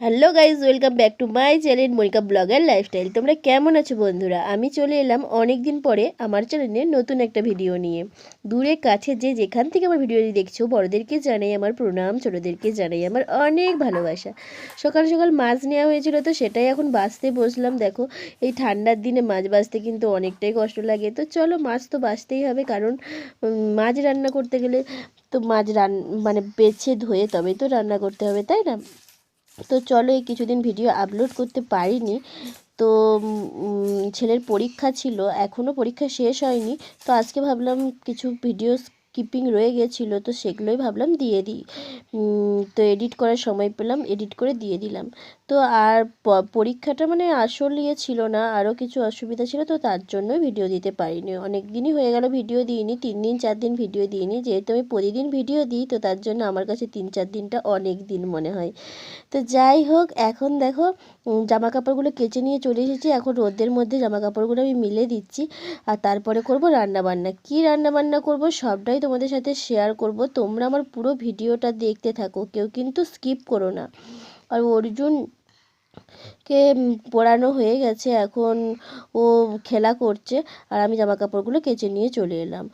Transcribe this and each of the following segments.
Hello guys welcome back to my channel Monika blogger lifestyle. তোমরা কেমন আছো বন্ধুরা? আমি চলে এলাম অনেক দিন পরে আমার চ্যানেলে নতুন একটা ভিডিও নিয়ে। দূরে কাছে যে যেখান থেকে আমার ভিডিওটি দেখছ, বড়দেরকে জানাই আমার প্রণাম, ছোটোদেরকে জানাই আমার অনেক ভালোবাসা। সকাল সকাল মাছ নেওয়া হয়েছিল তো সেটাই এখন বাঁচতে বসলাম। দেখো, এই ঠান্ডার দিনে মাছ বাঁচতে কিন্তু অনেকটাই কষ্ট লাগে। তো চলো, মাছ তো বাঁচতেই হবে কারণ মাছ রান্না করতে গেলে তো মাছ রান মানে বেছে ধুয়ে তবেই তো রান্না করতে হবে, তাই না? তো চলো এই কিছুদিন ভিডিও আপলোড করতে পারিনি। তো ছেলের পরীক্ষা ছিল এখনও পরীক্ষা শেষ হয়নি। তো আজকে ভাবলাম কিছু ভিডিও স্কিপিং রয়ে গেছিল, তো সেগুলোই ভাবলাম দিয়ে দিই। তো এডিট করার সময় পেলাম এডিট করে দিয়ে দিলাম। তো আর পরীক্ষাটা মানে আসল ইয়ে ছিল না, আরও কিছু অসুবিধা ছিল, তো তার জন্য ভিডিও দিতে পারিনি। অনেক দিনই হয়ে গেল ভিডিও দিইনি, তিন দিন, চার দিন ভিডিও দিইনি। যেহেতু আমি প্রতিদিন ভিডিও দিই, তো তার জন্য আমার কাছে তিন, চার দিনটা অনেক দিন মনে হয়। তো যাই হোক, এখন দেখো জামা কাপড়গুলো কেচে নিয়ে চলে এসেছি। এখন রোদের মধ্যে জামা কাপড়গুলো আমি মিলে দিচ্ছি। আর তারপরে করব রান্না বান্না কী রান্না বান্না করব সবটাই তোমাদের সাথে শেয়ার করব। তোমরা আমার পুরো ভিডিওটা দেখতে থাকো, কেউ কিন্তু স্কিপ করো না। আর অর্জুন কে পড়ানো হয়ে গেছে, এখন ও খেলা করছে, আর আমি জামা কাপড়গুলো কেচে নিয়ে চলে এলাম।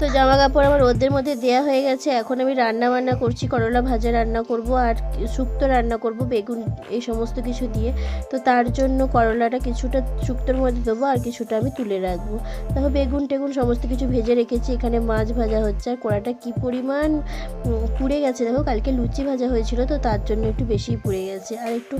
তো জামা কাপড় আমার রোদের মধ্যে দেওয়া হয়ে গেছে। এখন আমি রান্না বান্না করছি, করলা ভাজা রান্না করব আর শুক্তো রান্না করব, বেগুন এই সমস্ত কিছু দিয়ে। তো তার জন্য করলাটা কিছুটা শুক্তোর মধ্যে দেবো আর কিছুটা আমি তুলে রাখব। দেখো বেগুন টেগুন সমস্ত কিছু ভেজে রেখেছি, এখানে মাছ ভাজা হচ্ছে। আর কড়াটা কী পরিমাণ পুড়ে গেছে দেখো, কালকে লুচি ভাজা হয়েছিল তো তার জন্য একটু বেশিই পুড়ে গেছে। আর একটু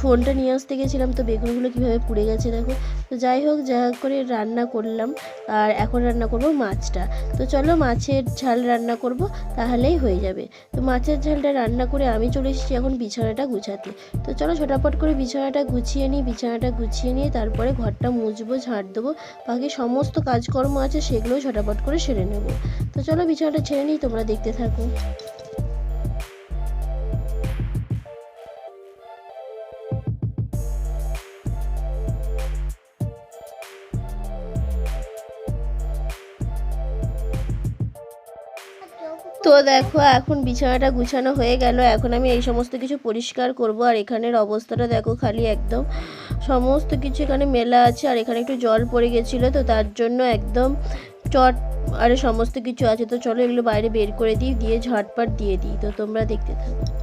ফোনটা নিয়ে আসতে গেছিলাম তো বেগুনগুলো কীভাবে পুড়ে গেছে দেখো। তো যাই হোক, যা করে রান্না করলাম আর এখন রান্না করব মাছটা। তো চলো মাছের ঝাল রান্না করব, তাহলেই হয়ে যাবে। তো মাছের ঝালটা রান্না করে আমি চলে এসেছি এখন বিছানাটা গুছাতে। তো চলো ছোটাপট করে বিছানাটা গুছিয়ে নিই, বিছানাটা গুছিয়ে নিয়ে তারপরে ঘরটা মুছবো, ঝাড় দেবো। বাকি সমস্ত কাজকর্ম আছে সেগুলোও ঝটাপট করে সেরে নেব। তো চলো বিছানাটা ছেড়ে নিই, তোমরা দেখতে থাকো। তো দেখো, এখন বিছানাটা গুছানো হয়ে গেল। এখন আমি এই সমস্ত কিছু পরিষ্কার করব। আর এখানের অবস্থাটা দেখো খালি একদম। সমস্ত কিছু এখানে মেলা আছে। আর এখানে একটু জল পড়ে গেছিল, তো তার জন্য একদম চট আরে সমস্ত কিছু আছে। তো চলো এগুলো বাইরে বের করে দিই, দিয়ে ঝটপট দিয়ে দিই। তো তোমরা দেখতে থাকো।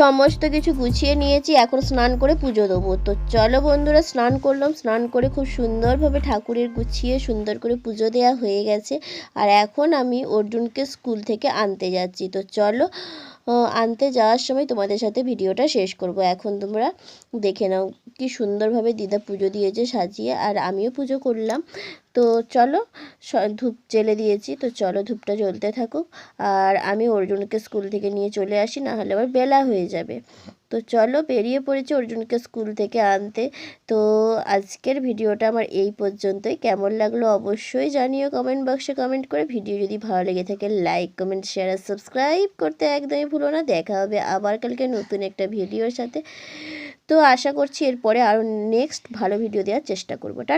সমস্ত কিছু গুছিয়ে নিয়েছি, এখন স্নান করে পুজো দেবো। তো চলো বন্ধুরা, স্নান করলাম, স্নান করে খুব সুন্দরভাবে ঠাকুরের গুছিয়ে সুন্দর করে পুজো দেওয়া হয়ে গেছে। আর এখন আমি অর্জুনকে স্কুল থেকে আনতে যাচ্ছি। তো চলো আনতে যাওয়ার সময় তোমাদের সাথে ভিডিওটা শেষ করব। এখন তোমরা দেখে নাও কি সুন্দরভাবে দিদা পুজো দিয়েছে সাজিয়ে, আর আমিও পুজো করলাম। তো চলো ধূপ জেলে দিয়েছি, তো চলো ধূপটা জ্বলতে থাকুক। আর আমি অর্জুনকে স্কুল থেকে নিয়ে চলে আসি না হলে আবার বেলা হয়ে যাবে। তো চলো বেরিয়ে পড়েছি অর্জুনকে স্কুল থেকে আনতে। তো আজকের ভিডিওটা আমার এই পর্যন্তই। কেমন লাগল অবশ্যই জানিও কমেন্ট বক্সে কমেন্ট করে। ভিডিও যদি ভালো লেগে থাকে, লাইক, কমেন্ট, শেয়ার আর সাবস্ক্রাইব করতে একদমই ভুলো না। দেখা হবে আবার কালকে নতুন একটা ভিডিওর সাথে। তো আশা করছি এরপরে আরও নেক্সট ভালো ভিডিও দেওয়ার চেষ্টা করব। টা